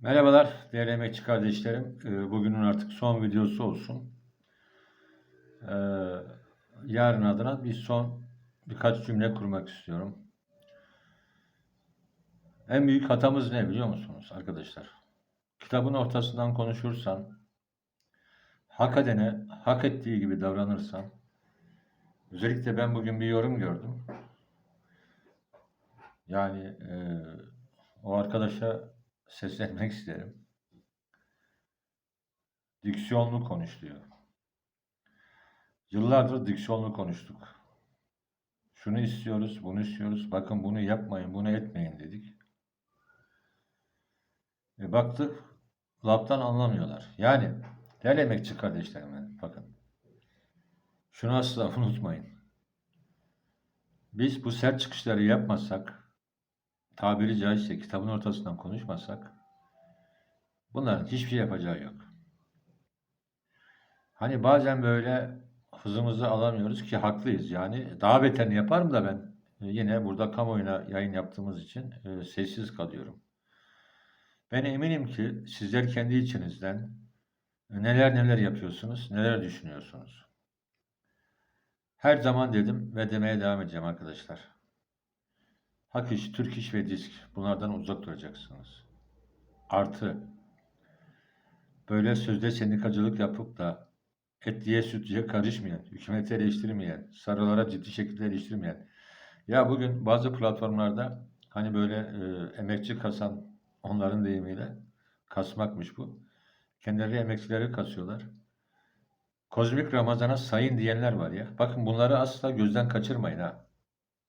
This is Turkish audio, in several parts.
Merhabalar değerli emekçi kardeşlerim. Ee, Bugünün artık son videosu olsun. Ee, Yarın adına bir son birkaç cümle kurmak istiyorum. En büyük hatamız ne biliyor musunuz arkadaşlar? Kitabın ortasından konuşursan, hak edene hak ettiği gibi davranırsan, özellikle ben bugün bir yorum gördüm. Yani e, o arkadaşa seslenmek isterim. Diksiyonlu konuş diyor. Yıllardır diksiyonlu konuştuk. Şunu istiyoruz, bunu istiyoruz. Bakın bunu yapmayın, bunu etmeyin dedik. E baktık, laftan anlamıyorlar. Yani değerli emekçi kardeşlerim bakın. Şunu asla unutmayın. Biz bu sert çıkışları yapmasak, tabiri caizse kitabın ortasından konuşmasak, bunların hiçbir şey yapacağı yok. Hani bazen böyle hızımızı alamıyoruz ki haklıyız. Yani daha beterini yaparım da ben e, yine burada kamuoyuna yayın yaptığımız için e, sessiz kalıyorum. Ben eminim ki sizler kendi içinizden neler neler yapıyorsunuz, neler düşünüyorsunuz. Her zaman dedim ve demeye devam edeceğim arkadaşlar. Hak iş, Türk iş ve disk bunlardan uzak duracaksınız. Artı böyle sözde sendikacılık yapıp da etliye sütliye karışmayan, hükümeti eleştirmeyen, sarılara ciddi şekilde eleştirmeyen. Ya bugün bazı platformlarda hani böyle e, emekçi kasan onların deyimiyle kasmakmış bu. Kendileri emekçileri kasıyorlar. Kozmik Ramazan'a sayın diyenler var ya. Bakın bunları asla gözden kaçırmayın ha.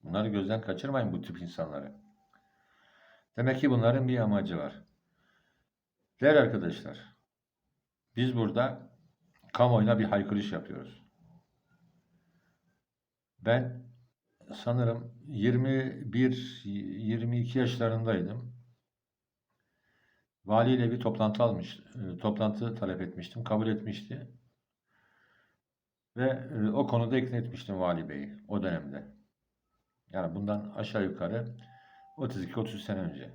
Bunları gözden kaçırmayın bu tip insanları. Demek ki bunların bir amacı var. Değerli arkadaşlar, biz burada kamuoyuna bir haykırış yapıyoruz. Ben sanırım 21-22 yaşlarındaydım. Valiyle bir toplantı almış, e, toplantı talep etmiştim, kabul etmişti. Ve e, o konuda ikna etmiştim Vali Bey'i o dönemde. Yani bundan aşağı yukarı 32-30 sene önce.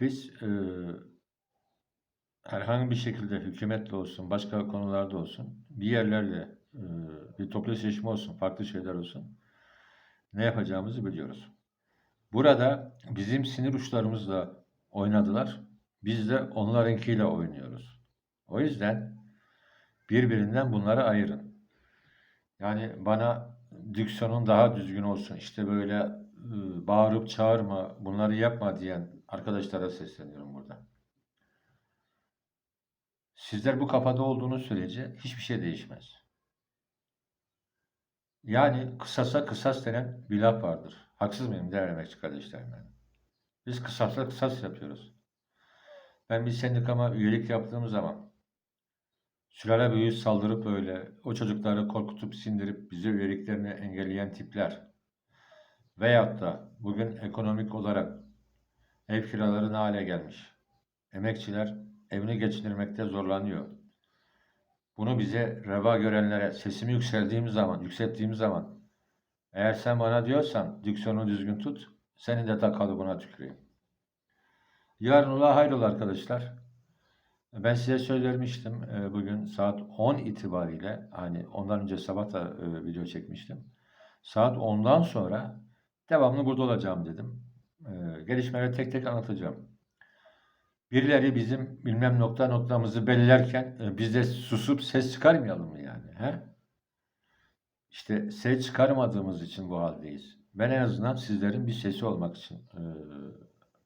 Biz e, herhangi bir şekilde hükümetle olsun, başka konularda olsun, bir yerlerle e, bir toplu seçim olsun, farklı şeyler olsun, ne yapacağımızı biliyoruz. Burada bizim sinir uçlarımızla oynadılar, biz de onlarınkiyle oynuyoruz. O yüzden birbirinden bunları ayırın. Yani bana diksiyonun daha düzgün olsun, işte böyle e, bağırıp çağırma, bunları yapma diyen arkadaşlara sesleniyorum burada. Sizler bu kafada olduğunuz sürece hiçbir şey değişmez. Yani kısasa kısas denen bir laf vardır. Haksız mıyım değerli emekçi kardeşlerim benim? Biz kısasla kısas yapıyoruz. Ben bir sendikama üyelik yaptığım zaman sülale büyüğü saldırıp öyle o çocukları korkutup sindirip bize üyeliklerini engelleyen tipler veyahut da bugün ekonomik olarak ev kiraları ne hale gelmiş. Emekçiler evini geçindirmekte zorlanıyor. Bunu bize reva görenlere sesimi yükseldiğim zaman, yükselttiğim zaman eğer sen bana diyorsan diksiyonu düzgün tut, seni de takalı buna tüküreyim. Yarın ola hayrola arkadaşlar. Ben size söylemiştim e, bugün saat 10 itibariyle hani ondan önce sabah da e, video çekmiştim. Saat 10'dan sonra devamlı burada olacağım dedim. E, gelişmeleri tek tek anlatacağım. Birileri bizim bilmem nokta noktamızı belirlerken e, biz de susup ses çıkarmayalım mı yani? He? İşte ses çıkarmadığımız için bu haldeyiz. Ben en azından sizlerin bir sesi olmak için e,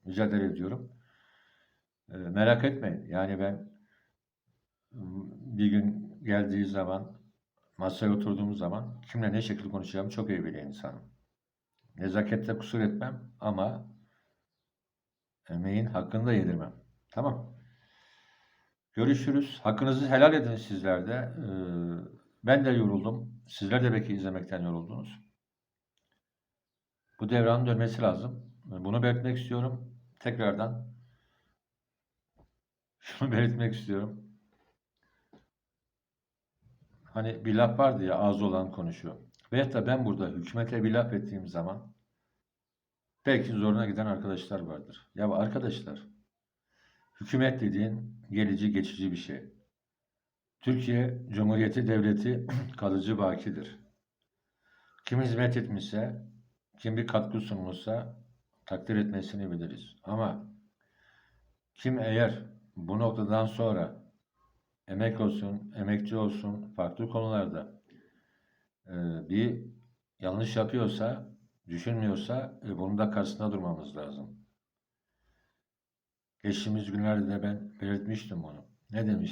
mücadele ediyorum. E, merak etmeyin. Yani ben bir gün geldiği zaman masaya oturduğumuz zaman kimle ne şekilde konuşacağımı çok iyi bilen insanım. Nezakette kusur etmem ama emeğin hakkını da yedirmem. Tamam. Görüşürüz. Hakkınızı helal edin sizler de. Ee, ben de yoruldum. Sizler de belki izlemekten yoruldunuz. Bu devranın dönmesi lazım. Bunu belirtmek istiyorum. Tekrardan şunu belirtmek istiyorum. Hani bir laf vardı ya ağzı olan konuşuyor. Veyahut da ben burada hükümete bir laf ettiğim zaman belki zoruna giden arkadaşlar vardır. Ya arkadaşlar Hükümet dediğin gelici geçici bir şey. Türkiye Cumhuriyeti Devleti kalıcı bakidir. Kim hizmet etmişse, kim bir katkı sunmuşsa takdir etmesini biliriz. Ama kim eğer bu noktadan sonra emek olsun, emekçi olsun, farklı konularda e, bir yanlış yapıyorsa, düşünmüyorsa e, bunun da karşısında durmamız lazım. Geçtiğimiz günlerde de ben belirtmiştim bunu. Ne demiş?